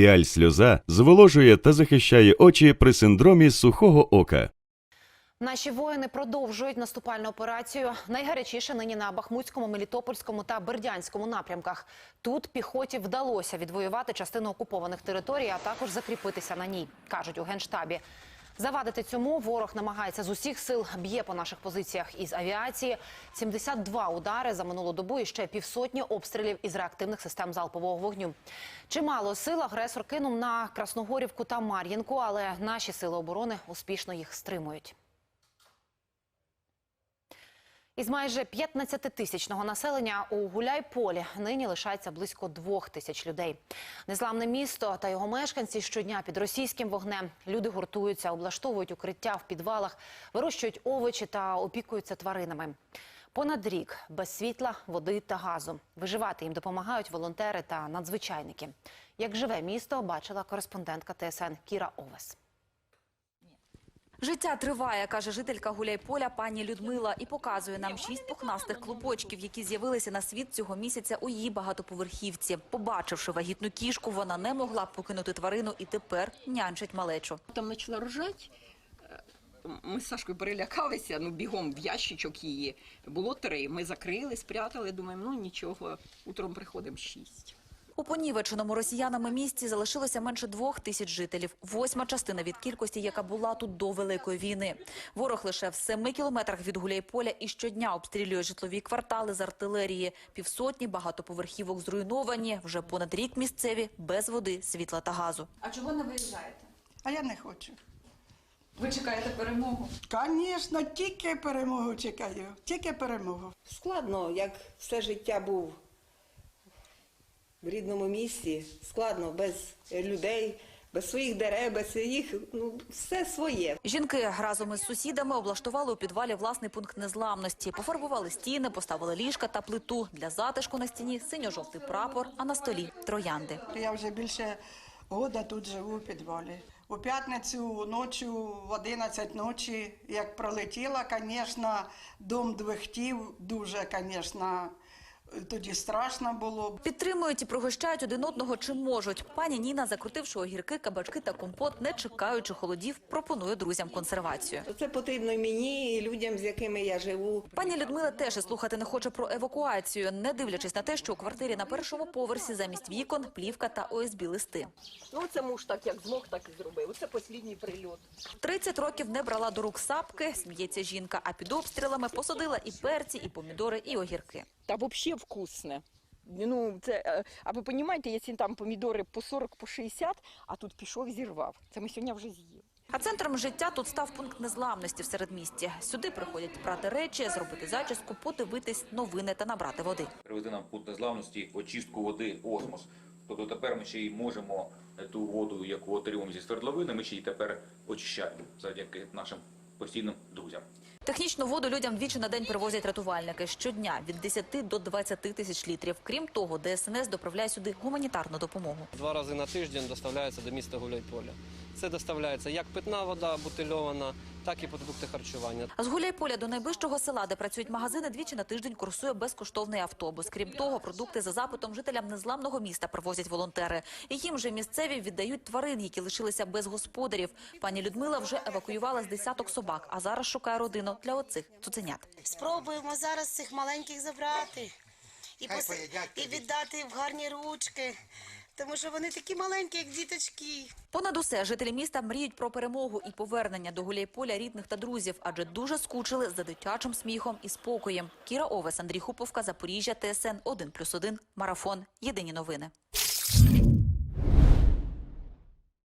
Піаль сльоза зволожує та захищає очі при синдромі сухого ока. Наші воїни продовжують наступальну операцію. Найгарячіше нині на Бахмутському, Мелітопольському та Бердянському напрямках. Тут піхоті вдалося відвоювати частину окупованих територій, а також закріпитися на ній, кажуть у генштабі. Завадити цьому ворог намагається з усіх сил, б'є по наших позиціях із авіації. 72 удари за минулу добу і ще півсотні обстрілів із реактивних систем залпового вогню. Чимало сил агресор кинув на Красногорівку та Мар'їнку, але наші сили оборони успішно їх стримують. Із майже 15-тисячного населення у Гуляйполі нині лишається близько двох тисяч людей. Незламне місто та його мешканці щодня під російським вогнем. Люди гуртуються, облаштовують укриття в підвалах, вирощують овочі та опікуються тваринами. Понад рік без світла, води та газу. Виживати їм допомагають волонтери та надзвичайники. Як живе місто, бачила кореспондентка ТСН Кіра Овес. Життя триває, каже жителька Гуляйполя пані Людмила, і показує нам шість пухнастих клубочків, які з'явилися на світ цього місяця у її багатоповерхівці. Побачивши вагітну кішку, вона не могла б покинути тварину і тепер нянчить малечу. Там почала рожати. Ми з Сашкою перелякалися, ну бігом в ящичок її. Було три. Ми закрили, спрятали, думаємо, ну нічого, утром приходимо шість. У понівеченому росіянами місті залишилося менше двох тисяч жителів. Восьма частина від кількості, яка була тут до Великої війни. Ворог лише в семи кілометрах від Гуляйполя і щодня обстрілює житлові квартали з артилерії. Півсотні багатоповерхівок зруйновані. Вже понад рік місцеві без води, світла та газу. А чого не виїжджаєте? А я не хочу. Ви чекаєте перемогу? Звісно, тільки перемогу чекаю, тільки перемогу. Складно, як все життя був в рідному місті. Складно, без людей, без своїх дерев, без своїх, ну, все своє. Жінки разом із сусідами облаштували у підвалі власний пункт незламності. Пофарбували стіни, поставили ліжка та плиту. Для затишку на стіні синьо-жовтий прапор, а на столі троянди. Я вже більше года тут живу у підвалі. У п'ятницю ночі, в 11 ночі, як пролетіла, звісно, дом двихтів, дуже, звісно, тоді страшно було. Підтримують і пригощають один одного чим можуть. Пані Ніна, закрутивши огірки, кабачки та компот, не чекаючи холодів, пропонує друзям консервацію. Це потрібно і мені, і людям, з якими я живу. Пані Людмила теж слухати не хоче про евакуацію, не дивлячись на те, що у квартирі на першому поверсі замість вікон плівка та ОСБ листи. Ну це муж так як змог, так і зробив. Це останній прильот. 30 років не брала до рук сапки, сміється жінка, а під обстрілами посадила і перці, і помідори, і огірки. Та взагалі вкусне. Ну, це, е, а ви розумієте, якщо там помідори по 40, по 60, а тут пішов і зірвав. Це ми сьогодні вже з'їли. А центром життя тут став пункт незламності в середмісті. Сюди приходять прати речі, зробити зачіску, подивитись новини та набрати води. привести нам пункт незламності очистку води осмос. Тобто тепер ми ще й можемо ту воду, яку отримуємо зі свердловини, ми ще й тепер очищаємо завдяки нашим постійним друзям. Технічну воду людям двічі на день привозять рятувальники. Щодня від 10 до 20 тисяч літрів. Крім того, ДСНС доправляє сюди гуманітарну допомогу. Два рази на тиждень доставляється до міста Гуляйполя. Це доставляється як питна вода бутильована, так і продукти харчування. З Гуляйполя до найближчого села, де працюють магазини, двічі на тиждень курсує безкоштовний автобус. Крім того, продукти за запитом жителям незламного міста привозять волонтери. І їм же місцеві віддають тварин, які лишилися без господарів. Пані Людмила вже евакуювала з десяток собак, а зараз шукає родину для оцих цуценят. Спробуємо зараз цих маленьких забрати і, пос... і віддати в гарні ручки, тому що вони такі маленькі, як діточки. Понад усе жителі міста мріють про перемогу і повернення до Гуляйполя рідних та друзів, адже дуже скучили за дитячим сміхом і спокоєм. Кіра Овес, Андрій Хуповка, Запоріжжя, ТСН 1+,1, Марафон. Єдині новини.